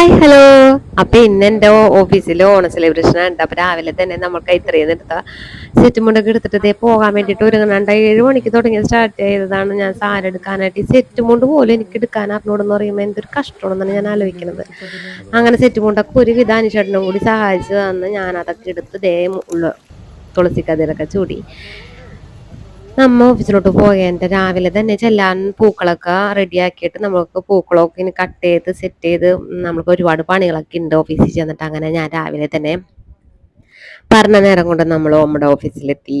Hi hello അപ്പൊ ഇന്ന് എന്റെ ഓഫീസിൽ ഓണ സെലിബ്രേഷൻ ഉണ്ട് അപ്പൊ രാവിലെ തന്നെ നമുക്ക് ഇത്രയും എടുത്ത സെറ്റ് മുണ്ടൊക്കെ എടുത്തിട്ട് പോകാൻ വേണ്ടിട്ട് ഒരുങ്ങണ്ട ഏഴ് മണിക്ക് തുടങ്ങി സ്റ്റാർട്ട് ചെയ്തതാണ്. ഞാൻ സാരി എടുക്കാനായിട്ട് സെറ്റ് മുണ്ട് പോലും എനിക്ക് എടുക്കാൻ അറിഞ്ഞൂടെന്ന് പറയുമ്പോൾ എന്തൊരു കഷ്ടമാണെന്നാണ് ഞാൻ ആലോചിക്കുന്നത്. അങ്ങനെ സെറ്റ് മുണ്ടൊക്കെ ഒരു വിധാനിച്ചേട്ടനും കൂടി സഹായിച്ചു തന്ന് ഞാൻ അതൊക്കെ എടുത്ത് ദേ ഉള്ള തുളസിക്കതിരൊക്കെ ചൂടി. നമ്മ ഓഫീസിലോട്ട് പോയതിന്റെ രാവിലെ തന്നെ ചെല്ലാൻ പൂക്കളൊക്കെ റെഡിയാക്കിയിട്ട് നമ്മൾക്ക് പൂക്കളൊക്കെ ഇനി കട്ട് ചെയ്ത് സെറ്റ് ചെയ്ത് നമ്മൾക്ക് ഒരുപാട് പണികളൊക്കെ ഉണ്ട് ഓഫീസിൽ ചെന്നിട്ട് അങ്ങനെ ഞാൻ രാവിലെ തന്നെ പറഞ്ഞ നേരം കൊണ്ട് നമ്മൾ നമ്മുടെ ഓഫീസിലെത്തി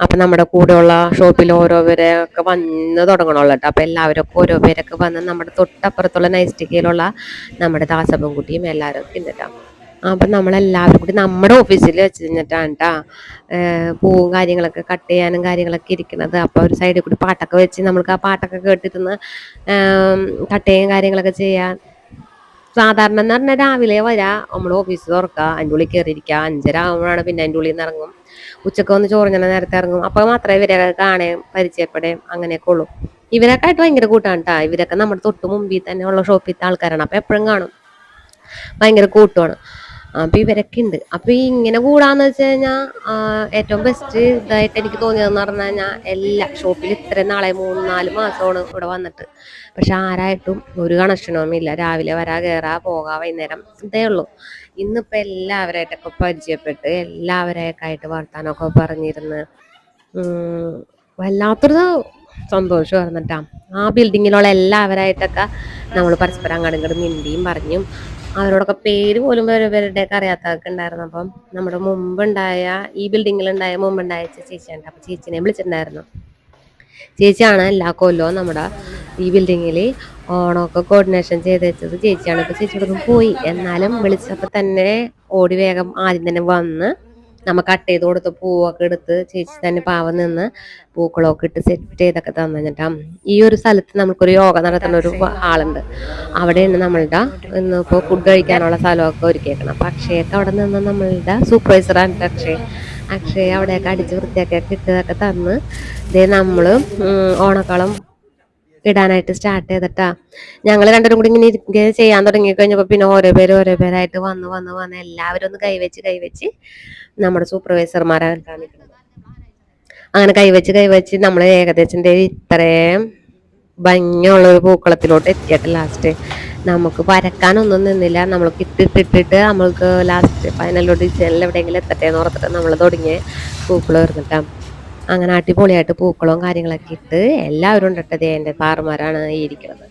അപ്പം നമ്മുടെ കൂടെയുള്ള ഷോപ്പിൽ ഓരോ വന്ന് തുടങ്ങണമല്ലോ കേട്ടോ അപ്പം എല്ലാവരും ഓരോ പേരൊക്കെ വന്ന് നമ്മുടെ തൊട്ടപ്പുറത്തുള്ള നൈസ്റ്റിക്കയിലുള്ള നമ്മുടെ ദാസപ്പൻകുട്ടിയും എല്ലാവരും ഉണ്ട് കേട്ടോ അപ്പം നമ്മളെല്ലാവരും കൂടി നമ്മുടെ ഓഫീസിൽ വെച്ച് കഴിഞ്ഞിട്ടാണ് കേട്ടോ പൂവും കാര്യങ്ങളൊക്കെ കട്ട് ചെയ്യാനും കാര്യങ്ങളൊക്കെ ഇരിക്കുന്നത് അപ്പോൾ ഒരു സൈഡിൽ കൂടി പാട്ടൊക്കെ വെച്ച് നമ്മൾക്ക് ആ പാട്ടൊക്കെ കേട്ടിരുന്ന് കട്ട് ചെയ്യും കാര്യങ്ങളൊക്കെ ചെയ്യാൻ സാധാരണ എന്ന് പറഞ്ഞാൽ രാവിലെ വരാ നമ്മൾ ഓഫീസ് തുറക്കുക അതിന്റെ ഉള്ളിൽ കയറിയിരിക്കുക അഞ്ചര ആകുമ്പോഴാണ് പിന്നെ അതിന്റെ ഉള്ളിൽ നിന്ന് ഇറങ്ങും. ഉച്ചയ്ക്ക് വന്ന് ചോറിഞ്ഞ നേരത്തെ ഇറങ്ങും. അപ്പോൾ മാത്രമേ ഇവരെ കാണുകയും പരിചയപ്പെടുകയും അങ്ങനെയൊക്കെ ഉള്ളൂ. ഇവരൊക്കെ ആയിട്ട് ഭയങ്കര കൂട്ടാണ് കേട്ടോ ഇവരൊക്കെ നമ്മുടെ തൊട്ട് മുമ്പിൽ തന്നെ ഉള്ള ഷോപ്പിലത്തെ ആൾക്കാരാണ്. അപ്പോൾ എപ്പോഴും കാണും. ഭയങ്കര കൂട്ടുമാണ് അപ്പൊ ഇവരൊക്കെ ഉണ്ട് അപ്പൊ ഈ ഇങ്ങനെ കൂടാന്ന് വെച്ച് കഴിഞ്ഞാൽ ഏറ്റവും ബെസ്റ്റ് ഇതായിട്ട് എനിക്ക് തോന്നിയതെന്ന് പറഞ്ഞു കഴിഞ്ഞാൽ എല്ലാ ഷോപ്പിൽ ഇത്രയും നാളെ മൂന്ന് നാല് മാസമാണ് ഇവിടെ വന്നിട്ട്. പക്ഷെ ആരായിട്ടും ഒരു കണക്ഷനും ഇല്ല. രാവിലെ വരാ കയറാ പോകാ വൈകുന്നേരം ഇതേ ഉള്ളൂ. ഇന്നിപ്പോൾ എല്ലാവരായിട്ടൊക്കെ പരിചയപ്പെട്ട് എല്ലാവരെയൊക്കെ ആയിട്ട് വർത്താനമൊക്കെ പറഞ്ഞിരുന്ന്. വല്ലാത്തൊരു സന്തോഷമായിരുന്നു കേട്ടോ ആ ബിൽഡിങ്ങിലുള്ള എല്ലാവരായിട്ടൊക്കെ നമ്മൾ പരസ്പരം അങ്ങോട്ടും മിണ്ടിയും പറഞ്ഞും അവരോടൊക്കെ പേര് പോലും ഇവരുടെയൊക്കെ അറിയാത്തതൊക്കെ ഉണ്ടായിരുന്നു. അപ്പം നമ്മുടെ മുമ്പുണ്ടായ ഈ ബിൽഡിങ്ങിലുണ്ടായ മുമ്പുണ്ടായ ചേച്ചിയുണ്ട് അപ്പം ചേച്ചിനെ വിളിച്ചിട്ടുണ്ടായിരുന്നു. ചേച്ചിയാണ് എല്ലാ കൊല്ലവും നമ്മുടെ ഈ ബിൽഡിങ്ങിൽ ഓണമൊക്കെ കോർഡിനേഷൻ ചെയ്ത് വെച്ചത് ചേച്ചിയാണ്. ഇപ്പം ചേച്ചിയോടൊന്നും പോയി. എന്നാലും വിളിച്ചപ്പോൾ തന്നെ ഓടി വേഗം ആദ്യം തന്നെ വന്ന് നമ്മ കട്ട് ചെയ്ത് കൊടുത്ത് പൂവൊക്കെ എടുത്ത് ചേച്ചി തന്നെ പാവം നിന്ന് പൂക്കളൊക്കെ ഇട്ട് സെറ്റ് ചെയ്തൊക്കെ തന്നിട്ടാ ഈ ഒരു സ്ഥലത്ത് നമുക്കൊരു യോഗ നടത്തുന്ന ഒരു ആളുണ്ട്. അവിടെയാണ് നമ്മളുടെ ഇന്ന് ഇപ്പോൾ ഫുഡ് കഴിക്കാനുള്ള സ്ഥലമൊക്കെ ഒരുക്കിയേക്കണം. അപ്പം അക്ഷയൊക്കെ അവിടെ നിന്ന് നമ്മളുടെ സൂപ്പർവൈസറാണ് അക്ഷയ്. അക്ഷയ അവിടെയൊക്കെ അടിച്ച് വൃത്തിയാക്കി ഇട്ടതൊക്കെ തന്ന് ഇതേ നമ്മൾ ഓണക്കളം ഇടാനായിട്ട് സ്റ്റാർട്ട് ചെയ്തിട്ടാ. ഞങ്ങൾ രണ്ടുപേരും കൂടി ഇങ്ങനെ ഇരിക്കുക ചെയ്യാൻ തുടങ്ങി കഴിഞ്ഞപ്പോൾ പിന്നെ ഓരോ പേര് ഓരോ പേരായിട്ട് വന്ന് വന്ന് വന്ന് എല്ലാവരും ഒന്ന് കൈവച്ച് കൈവച്ച് നമ്മുടെ സൂപ്പർവൈസർമാരെ കാണിക്കുന്നത് അങ്ങനെ കൈവച്ച് കൈവച്ച് നമ്മൾ ഏകദേശം ഇത്രയും ഭംഗിയുള്ള ഒരു പൂക്കളത്തിലോട്ട് എത്തിയിട്ട് ലാസ്റ്റ് നമുക്ക് വരക്കാനൊന്നും നിന്നില്ല. നമ്മൾക്ക് ഇട്ടിട്ടിട്ടിട്ട് നമ്മൾക്ക് ലാസ്റ്റ് ഫൈനലോ ഡിസൈനിൽ എവിടെയെങ്കിലും എത്തട്ടെ എന്ന് ഓർത്തിട്ട് നമ്മൾ തുടങ്ങിയ പൂക്കൾ വരുന്നിട്ടാണ് അങ്ങനെ അടിപൊളിയായിട്ട് പൂക്കളും കാര്യങ്ങളൊക്കെ ഇട്ട് എല്ലാവരും ഉണ്ടിട്ടത് എന്റെ സാറുമാരാണ് ഇരിക്കുന്നത്.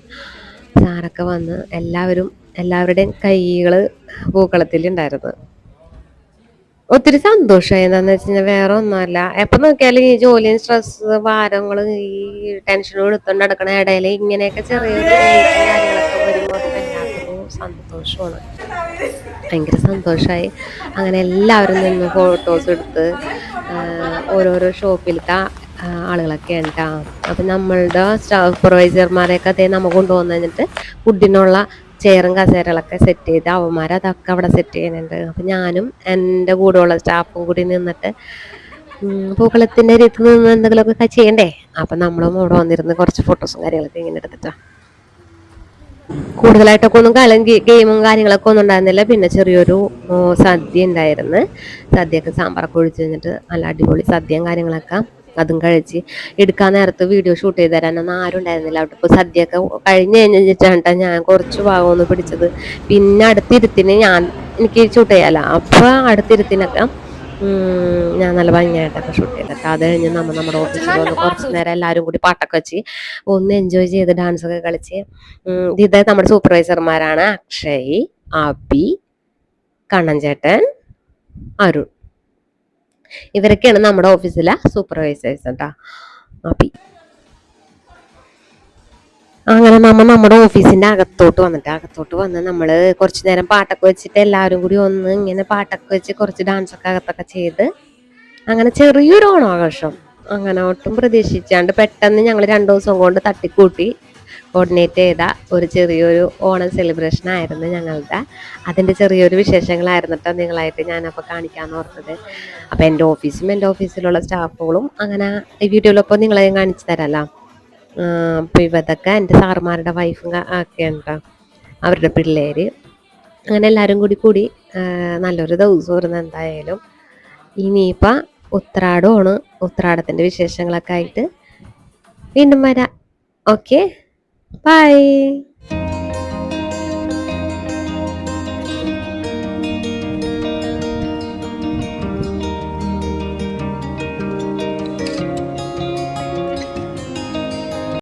സാറൊക്കെ വന്ന് എല്ലാവരും എല്ലാവരുടെയും കൈകൾ പൂക്കളത്തിലുണ്ടായിരുന്നു ഒത്തിരി സന്തോഷമായി. എന്താന്ന് വെച്ച് കഴിഞ്ഞാൽ വേറെ ഒന്നുമല്ല. എപ്പം നോക്കിയാലും ഈ ജോലിയും സ്ട്രെസ് ഭാരങ്ങൾ ഈ ടെൻഷനും എടുത്തോണ്ട് നടക്കണ ഇടയിൽ ഇങ്ങനെയൊക്കെ ചെറിയ സന്തോഷമാണ്. ഭയങ്കര സന്തോഷമായി. അങ്ങനെ എല്ലാവരും നിന്ന് ഫോട്ടോസ് എടുത്ത് ഓരോരോ ഷോപ്പിലത്തെ ആളുകളൊക്കെ ഉണ്ടാ. അപ്പം നമ്മളുടെ സൂപ്പർവൈസർമാരെയൊക്കെ അതേ നമ്മൾ കൊണ്ടുവന്നു ഫുഡിനുള്ള ചെയറും കസേരകളൊക്കെ സെറ്റ് ചെയ്ത് അവന്മാർ അതൊക്കെ അവിടെ സെറ്റ് ചെയ്യുന്നുണ്ട്. അപ്പം ഞാനും എന്റെ കൂടെയുള്ള സ്റ്റാഫും കൂടി നിന്നിട്ട് പൂക്കളത്തിന്റെ രീതി നിന്ന് എന്തെങ്കിലുമൊക്കെ ചെയ്യണ്ടേ? അപ്പം നമ്മളും അവിടെ വന്നിരുന്ന് കുറച്ച് ഫോട്ടോസും കാര്യങ്ങളൊക്കെ ഇങ്ങനെ എടുത്തിട്ടാണ് കൂടുതലായിട്ടൊക്കെ ഒന്നും കാലം ഗെയിമും കാര്യങ്ങളൊക്കെ ഒന്നും ഉണ്ടായിരുന്നില്ല. പിന്നെ ചെറിയൊരു സദ്യ ഉണ്ടായിരുന്നു. സദ്യയൊക്കെ സാമ്പാറൊക്കെ ഒഴിച്ച് കഴിഞ്ഞിട്ട് നല്ല അടിപൊളി സദ്യയും കാര്യങ്ങളൊക്കെ അതും കഴിച്ച് എടുക്കാൻ നേരത്ത് വീഡിയോ ഷൂട്ട് ചെയ്ത് തരാനൊന്നും ആരും ഉണ്ടായിരുന്നില്ല. അവിടെ ഇപ്പോൾ സദ്യയൊക്കെ കഴിഞ്ഞ് കഴിഞ്ഞിട്ടാണ് ഞാൻ കുറച്ച് ഭാഗം ഒന്ന് പിടിച്ചത്. പിന്നെ അടുത്തിരുത്തിന് ഞാൻ എനിക്ക് ഷൂട്ട് ചെയ്യാലോ. അപ്പോൾ അടുത്തിരുത്തിനൊക്കെ ഞാൻ നല്ല ഭംഗിയായിട്ടൊക്കെ ഷൂട്ട് ചെയ്തിട്ട് അത് കഴിഞ്ഞ് നമ്മൾ നമ്മുടെ ഓഫീസിൽ വന്ന് കുറച്ച് നേരം എല്ലാവരും കൂടി പാട്ടൊക്കെ വെച്ച് ഒന്ന് എൻജോയ് ചെയ്ത് ഡാൻസ് ഒക്കെ കളിച്ച്. ഇത് നമ്മുടെ സൂപ്പർവൈസർമാരാണ് അക്ഷയ് അബി കണ്ണൻചേട്ടൻ അരുൺ. ഇവരൊക്കെയാണ് നമ്മുടെ ഓഫീസിലെ സൂപ്പർവൈസേഴ്സ് കേട്ടോ അബി. അങ്ങനെ നമ്മൾ നമ്മുടെ ഓഫീസിന്റെ അകത്തോട്ട് വന്നിട്ട് അകത്തോട്ട് വന്ന് നമ്മൾ കുറച്ച് നേരം പാട്ടൊക്കെ വെച്ചിട്ട് എല്ലാവരും കൂടി ഒന്ന് ഇങ്ങനെ പാട്ടൊക്കെ വെച്ച് കുറച്ച് ഡാൻസ് ഒക്കെ അകത്തൊക്കെ ചെയ്ത് അങ്ങനെ ചെറിയൊരു ഓണാഘോഷം. അങ്ങനെ ഒട്ടും പ്രതീക്ഷിച്ചാണ്ട് പെട്ടെന്ന് ഞങ്ങൾ രണ്ടു ദിവസം കൊണ്ട് തട്ടിക്കൂട്ടി കോർഡിനേറ്റ് ചെയ്ത ഒരു ചെറിയൊരു ഓണം സെലിബ്രേഷൻ ആയിരുന്നു ഞങ്ങളുടെ. അതിന്റെ ചെറിയൊരു വിശേഷങ്ങളായിരുന്നു കേട്ടോ നിങ്ങളായിട്ട് ഞാനപ്പോൾ കാണിക്കാമെന്ന് ഓർത്തത്. അപ്പോൾ എന്റെ ഓഫീസും എന്റെ ഓഫീസിലുള്ള സ്റ്റാഫുകളും അങ്ങനെ ഈ വീഡിയോയിലൊപ്പം നിങ്ങളെയും കാണിച്ചു തരാമല്ലോ അപ്പോൾ ഇവതൊക്കെ എന്റെ സാറുമാരുടെ വൈഫും ഒക്കെ ഉണ്ടോ അവരുടെ പിള്ളേർ അങ്ങനെ എല്ലാവരും കൂടി കൂടി നല്ലൊരു ദിവസമായിരുന്നു എന്തായാലും. ഇനിയിപ്പോൾ ഉത്രാടമാണ്. ഉത്രാടത്തിന്റെ വിശേഷങ്ങളൊക്കെ ആയിട്ട് വീണ്ടും വരാം. Okay bye